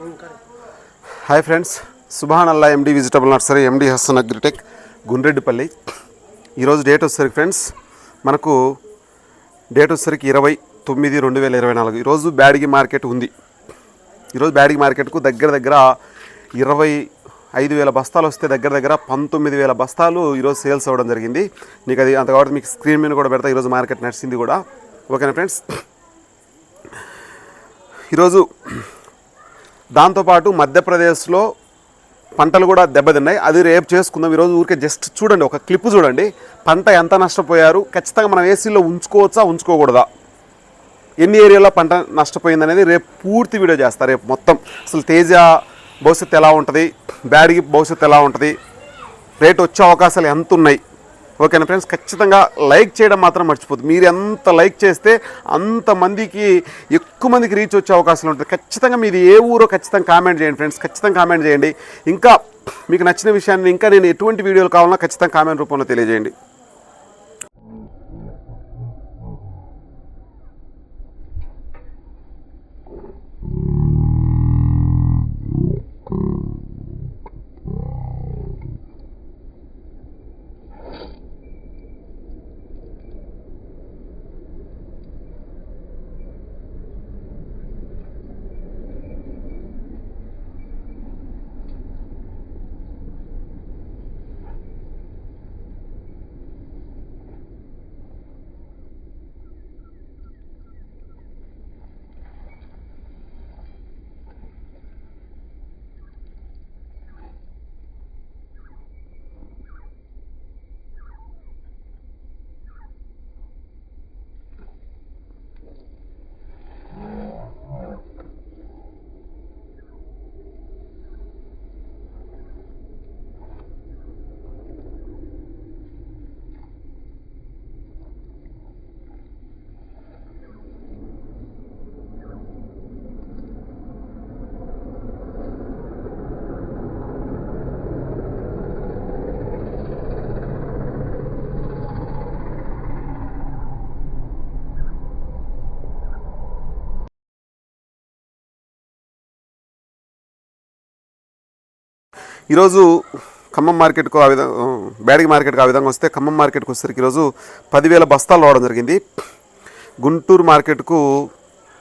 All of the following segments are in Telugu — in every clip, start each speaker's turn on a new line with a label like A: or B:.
A: Hi friends Subhan Allah MD vegetable nursery MD Hasan Agritech Gundreddipalli. ఈరోజు డేట్ వచ్చేసరికి ఫ్రెండ్స్ మనకు డేట్ వచ్చేసరికి ఇరవై తొమ్మిది రెండు వేల ఇరవై నాలుగు. ఈరోజు బ్యాడిగి మార్కెట్ ఉంది. ఈరోజు బ్యాడిగి మార్కెట్కు దగ్గర దగ్గర ఇరవై ఐదు వేల బస్తాలు వస్తే దగ్గర దగ్గర పంతొమ్మిది వేల బస్తాలు ఈరోజు సేల్స్ అవ్వడం జరిగింది. నీకు అది అంత కాబట్టి మీకు స్క్రీన్ మీద కూడా పెడతా ఈరోజు మార్కెట్ నడిచింది కూడా. ఓకేనా ఫ్రెండ్స్? ఈరోజు దాంతోపాటు మధ్యప్రదేశ్లో పంటలు కూడా దెబ్బతిన్నాయి. అది రేపు చేసుకుందాం. ఈరోజు ఊరికే జస్ట్ చూడండి ఒక క్లిప్ చూడండి. పంట ఎంత నష్టపోయారు? ఖచ్చితంగా మనం ఏసీలో ఉంచుకోవచ్చా? ఉంచుకోకూడదా? ఎన్ని ఏరియాలో పంట నష్టపోయింది అనేది రేపు పూర్తి వీడియో చేస్తా రేపు మొత్తం. అసలు తేజ భవిష్యత్తు ఎలా ఉంటుంది? బ్యాడ్కి భవిష్యత్తు ఎలా ఉంటుంది? రేట్ వచ్చే అవకాశాలు ఎంత ఉన్నాయి ఓకేనా ఫ్రెండ్స్? ఖచ్చితంగా లైక్ చేయడం మాత్రం మర్చిపోద్దు మీరు ఎంత లైక్ చేస్తే అంతమందికి ఎక్కువ మందికి రీచ్ వచ్చే అవకాశాలు ఉంటుంది ఖచ్చితంగా మీది ఏ ఊరో ఖచ్చితంగా కామెంట్ చేయండి ఫ్రెండ్స్. ఖచ్చితంగా కామెంట్ చేయండి. ఇంకా మీకు నచ్చిన విషయాన్ని ఇంకా నేను ఎటువంటి వీడియోలు కావాలన్నా ఖచ్చితంగా కామెంట్ రూపంలో తెలియజేయండి. ఈరోజు ఖమ్మం మార్కెట్కు ఆ విధంగా బ్యాడిగి మార్కెట్కు ఆ విధంగా వస్తే ఖమ్మం మార్కెట్కి వచ్చేసరికి ఈరోజు పదివేల బస్తాలు రావడం జరిగింది. గుంటూరు మార్కెట్కు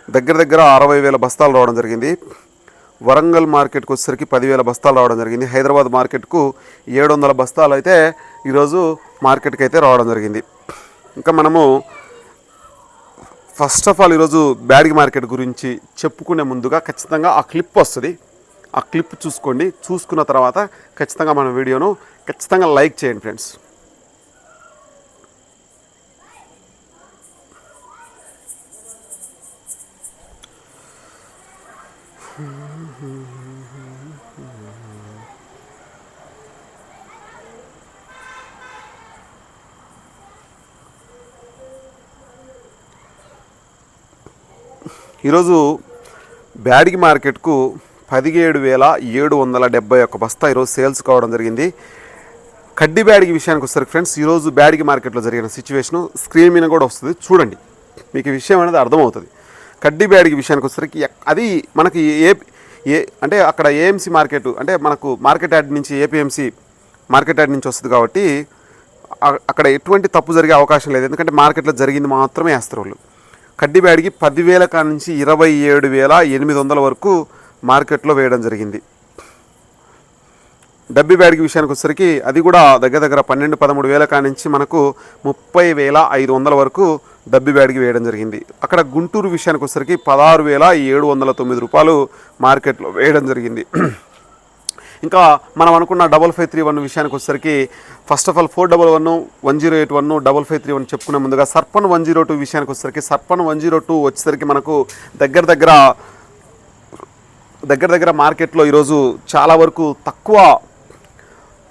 A: దగ్గర దగ్గర అరవై వేల బస్తాలు రావడం జరిగింది. వరంగల్ మార్కెట్కి వచ్చేసరికి పదివేల బస్తాలు రావడం జరిగింది. హైదరాబాద్ మార్కెట్కు ఏడు వందల బస్తాలు అయితే ఈరోజు మార్కెట్కి అయితే రావడం జరిగింది. ఇంకా మనము ఫస్ట్ ఆఫ్ ఆల్ ఈరోజు బ్యాడిగి మార్కెట్ గురించి చెప్పుకునే ముందుగా ఖచ్చితంగా ఆ క్లిప్ వస్తుంది. ఆ క్లిప్ చూసుకోండి. చూసుకున్న తర్వాత ఖచ్చితంగా మన వీడియోను ఖచ్చితంగా లైక్ చేయండి ఫ్రెండ్స్. ఈరోజు బ్యాడిగి మార్కెట్కు పదిహేడు వేల ఏడు వందల డెబ్బై ఒక బస్తా ఈరోజు సేల్స్ కావడం జరిగింది. కడ్డీ బ్యాడిగి విషయానికి వస్తారు ఫ్రెండ్స్ ఈరోజు బ్యాడిగి మార్కెట్లో జరిగిన సిచ్యువేషను స్క్రీన్ మీద కూడా వస్తుంది చూడండి. మీకు విషయం అనేది అర్థమవుతుంది. కడ్డీ బ్యాడిగి విషయానికి వచ్చేసరికి అది మనకి ఏ ఏ అంటే అక్కడ ఏఎంసీ మార్కెట్ అంటే మనకు మార్కెట్ యార్డ్ నుంచి ఏపీఎంసీ మార్కెట్ యార్డ్ నుంచి వస్తుంది కాబట్టి అక్కడ ఎటువంటి తప్పు జరిగే అవకాశం లేదు. ఎందుకంటే మార్కెట్లో జరిగింది మాత్రమే వేస్తారు వాళ్ళు కడ్డీ బ్యాడ్కి పదివేల కా నుంచి ఇరవై ఏడు వేల ఎనిమిది వందల వరకు మార్కెట్లో వేయడం జరిగింది. డబ్బీ బ్యాడ్కి విషయానికి వచ్చేసరికి అది కూడా దగ్గర దగ్గర పన్నెండు పదమూడు వేల కా నుంచి మనకు ముప్పై వేల ఐదు వందల వరకు డబ్బీ బ్యాడ్కి వేయడం జరిగింది. అక్కడ గుంటూరు విషయానికి వచ్చేసరికి పదహారు వేల ఏడు వందల తొమ్మిది రూపాయలు మార్కెట్లో వేయడం జరిగింది. ఇంకా మనం అనుకున్న డబల్ ఫైవ్ త్రీ వన్ విషయానికి వచ్చేసరికి first of all four double one one zero eight one double five three one చెప్పుకునే ముందుగా సర్పన్ వన్ జీరో టూ విషయానికి వచ్చేసరికి సర్పన్ వన్ జీరో టూ వచ్చేసరికి మనకు దగ్గర దగ్గర దగ్గర దగ్గర మార్కెట్లో ఈరోజు చాలా వరకు తక్కువ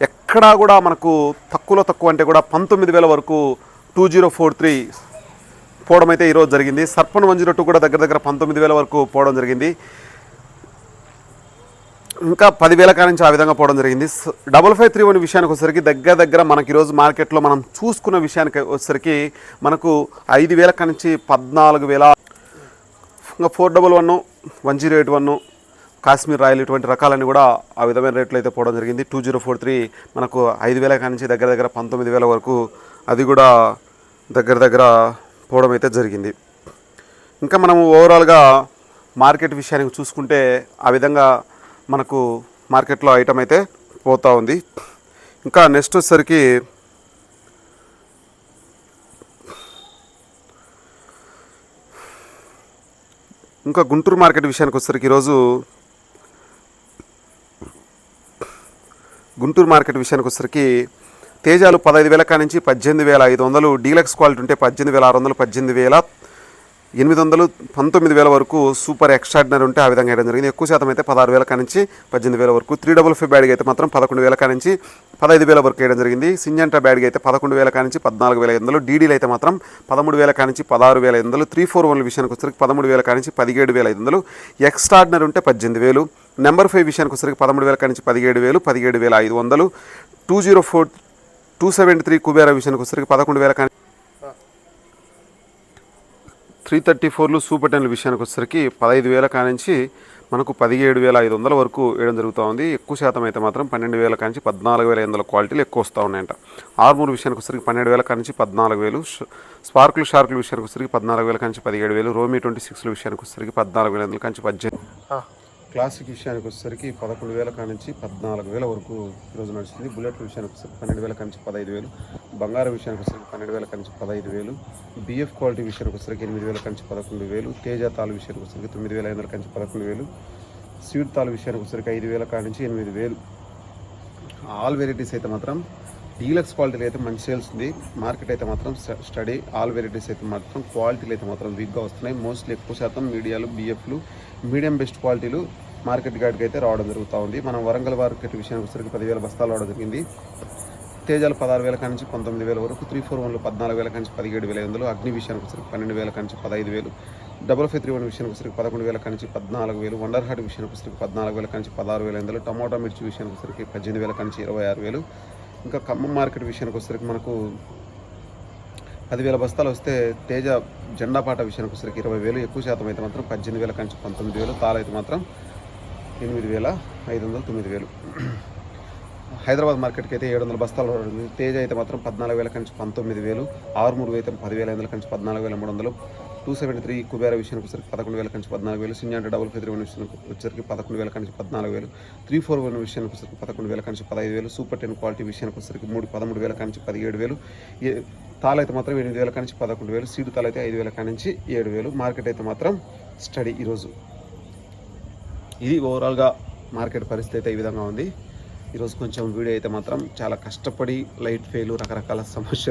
A: ఎక్కడా కూడా మనకు తక్కువలో తక్కువ అంటే కూడా పంతొమ్మిది వేల వరకు టూ జీరో ఫోర్ త్రీ పోవడం అయితే ఈరోజు జరిగింది. సర్పన్ వన్ జీరో టూ కూడా దగ్గర దగ్గర పంతొమ్మిది వేల వరకు పోవడం జరిగింది. ఇంకా పదివేల కాడ నుంచి ఆ విధంగా పోవడం జరిగింది. డబల్ ఫైవ్ త్రీ వన్ విషయానికి వచ్చేసరికి దగ్గర దగ్గర మనకి ఈరోజు మార్కెట్లో మనం చూసుకున్న విషయానికి వచ్చేసరికి మనకు ఐదు వేల కాడ నుంచి పద్నాలుగు వేల ఇంకా four double one one zero eight one Kashmir royal ఇటువంటి రకాలన్నీ కూడా ఆ విధమైన రేట్లు అయితే పోవడం జరిగింది. టూ జీరో ఫోర్ త్రీ మనకు ఐదు వేల కానించి నుంచి దగ్గర దగ్గర పంతొమ్మిది వేల వరకు అది కూడా దగ్గర దగ్గర పోవడం అయితే జరిగింది. ఇంకా మనము ఓవరాల్గా మార్కెట్ విషయానికి చూసుకుంటే ఆ విధంగా మనకు మార్కెట్లో ఐటమ్ అయితే పోతూ ఉంది. ఇంకా నెక్స్ట్ వచ్చేసరికి ఇంకా గుంటూరు మార్కెట్ విషయానికి వచ్చేసరికి ఈరోజు గుంటూరు మార్కెట్ విషయానికి వచ్చేసరికి తేజాలు పదహైదు వేల కాడి నుంచి పద్దెనిమిది వేల ఐదు వందలు డీలక్స్ క్వాలిటీ ఉంటే పద్దెనిమిది వేల ఆరు వందలు పద్దెనిమిది వేల ఎనిమిది వందలు పంతొమ్మిది వేల వరకు సూపర్ ఎక్స్ట్రాడినరీ ఉంటే ఆ విధంగా వేయడం జరిగింది. ఎక్కువ శాతం అయితే పదహారు వేల కాడి నుంచి పద్దెనిమిది వేల వరకు. త్రీ డబుల్ ఫైవ్ బ్యాడ్గా అయితే మాత్రం పదకొండు వేల కాడి నుంచి పదహైదు వేల వరకు వేయడం జరిగింది. సింజంటా బ్యాడ్గా అయితే పదకొండు వేల కాడి నుంచి పద్నాలుగు వేల ఐదు డీడీలు అయితే మాత్రం పదమూడు వేల కాడి నుంచి పదహారు వేల ఐదు త్రీ ఫోర్ వన్ల విషయానికి వచ్చరికి పదమూడు వేల కాడి నుంచి పదిహేడు వేల ఐదు వందలు. ఎక్స్ట్రాడినరీ ఉంటే పద్దెనిమిది వేలు నెంబర్ ఫైవ్ విషయానికి వచ్చరికి పదమూడు వేల నుంచి పదిహేడు వేలు పదిహేడు వేల ఐదు వందలు. Two zero four two seventy three Kubera విషయానికి వచ్చరికి పదకొండు వేల కానీ త్రీ థర్టీ ఫోర్లు సూపర్ టెన్ల విషయానికి వచ్చేసరికి పదహైదు వేల కానించి మనకు పదిహేడు వేల ఐదు వందల వరకు వేయడం జరుగుతూ ఉంది ఎక్కువ శాతం అయితే మాత్రం పన్నెండు వేల కానించి పద్నాలుగు వేల ఐదు వందల క్వాలిటీలు ఎక్కువ వస్తూ ఉన్నాయంట. ఆర్మూర్ విషయానికి వచ్చేసరికి పన్నెండు వేల కానించి పద్నాలుగు వేలు స్పార్కులు షార్కుల విషయానికి వచ్చరికి పద్నాలుగు వేల కానించి పదిహేడు వేలు రోమీ ట్వంటీ సిక్స్ల విషయానికి వచ్చరికి పద్నాలుగు వేల ఐదు వందల కానించి పద్దెనిమిది క్లాసిక్ విషయానికి వచ్చేసరికి పదకొండు వేల కానించి పద్నాలుగు వేల వరకు ఈరోజు నడుస్తుంది. బుల్లెట్ విషయానికి వచ్చేసరికి పన్నెండు వేల కానించి పదహైదు వేలు. బంగారం విషయానికి వచ్చేసరికి పన్నెండు వేల కానించి పదహైదు వేలు. బిఎఫ్ క్వాలిటీ విషయానికి వచ్చేసరికి ఎనిమిది వేల కానించి పదకొండు వేలు. తేజ తాలు విషయానికి వచ్చేసరికి తొమ్మిది వేల ఐదు వందల కానించి పదకొండు వేలు. స్వీట్ తాలు విషయానికి వచ్చేసరికి ఐదు వేల కానించి ఎనిమిది వేలు. ఆల్ వెరైటీస్ అయితే మాత్రం డీలక్స్ క్వాలిటీలు అయితే మంచి సేల్స్ ఉంది. మార్కెట్ అయితే మాత్రం స్ట- స్టడీ ఆల్ వెరైటీస్ అయితే మాత్రం క్వాలిటీలు అయితే మాత్రం వీక్గా వస్తున్నాయి. మోస్ట్లీ ఎక్కువ శాతం మీడియాలు బిఎఫ్లు మీడియం బెస్ట్ క్వాలిటీలు మార్కెట్ గార్డ్కి అయితే రావడం జరుగుతూ ఉంది. మనం వరంగల్ మార్కెట్ విషయానికి వచ్చేసరికి పదివేల బస్తాలు రావడం జరిగింది. తేజాలు పదహారు వేల కానించి పంతొమ్మిది వేల వరకు త్రీ ఫోర్ వన్లు పద్నాలుగు వేల కానించి పదిహేడు వేల ఐదు వందలు అగ్ని విషయానికి వచ్చేసరికి పన్నెండు వేల కానించి పదహైదు వేలు డబల్ ఫైవ్ త్రీ వన్ విషయానికి వచ్చేసరికి పదకొండు వేల కానించి పద్నాలుగు వేలు వండర్ హార్ట్ విషయానికి వచ్చేసరికి పద్నాలుగు వేల కానించి పదహారు వేల ఐదు వందలు టమాటా మిర్చి విషయానికి వచ్చేసరికి పద్దెనిమిది వేల కానించి ఇరవై ఆరు వేలు ఇంకా ఖమ్మం మార్కెట్ విషయానికి వచ్చేసరికి మనకు పదివేల బస్తాలు వస్తే తేజ జెండా పాట విషయానికి వచ్చేసరికి ఇరవై వేలు ఎక్కువ శాతం అయితే మాత్రం పద్దెనిమిది వేల కంటే పంతొమ్మిది వేలు తాలు అయితే మాత్రం ఎనిమిది వేల ఐదు వందలు తొమ్మిది వేలు. హైదరాబాద్ మార్కెట్కి అయితే ఏడు వందల బస్తాలు తేజ అయితే మాత్రం పద్నాలుగు వేల కంచి పంతొమ్మిది వేలు ఆరుమూరు అయితే పదివేల ఐదు వందల కంచి పద్నాలుగు వేల మూడు వందలు టూ సెవెంటీ త్రీ కుబేర విషయానికి వచ్చరికి పదకొండు వేల కంచి పద్నాలుగు వేలు సింజాంట డబుల్ ఫైవ్ త్రీ వన్ విషయానికి వచ్చరికి పదకొండు వేల కంచి పద్నాలుగు వేలు త్రీ ఫోర్ వన్ విషయానికి వచ్చరికి పదకొండు వేల కంచి పదహైదు వేలు సూపర్ టెన్ క్వాలిటీ విషయానికి వచ్చరికి మూడు పదమూడు వేల కంచి పదిహేడు వేలు ఏ- అయితే మాత్రం ఎనిమిది వేల కానించి పదకొండు వేలు సీటు తాలు అయితే ఐదు వేల కానించి ఏడు వేలు మార్కెట్ అయితే మాత్రం స్టడీ ఈరోజు ఇది ఓవరాల్గా మార్కెట్ పరిస్థితి అయితే ఈ విధంగా ఉంది. ఈరోజు కొంచెం వీడియో అయితే మాత్రం చాలా కష్టపడి లైట్ ఫెయిల్ రకరకాల సమస్యలు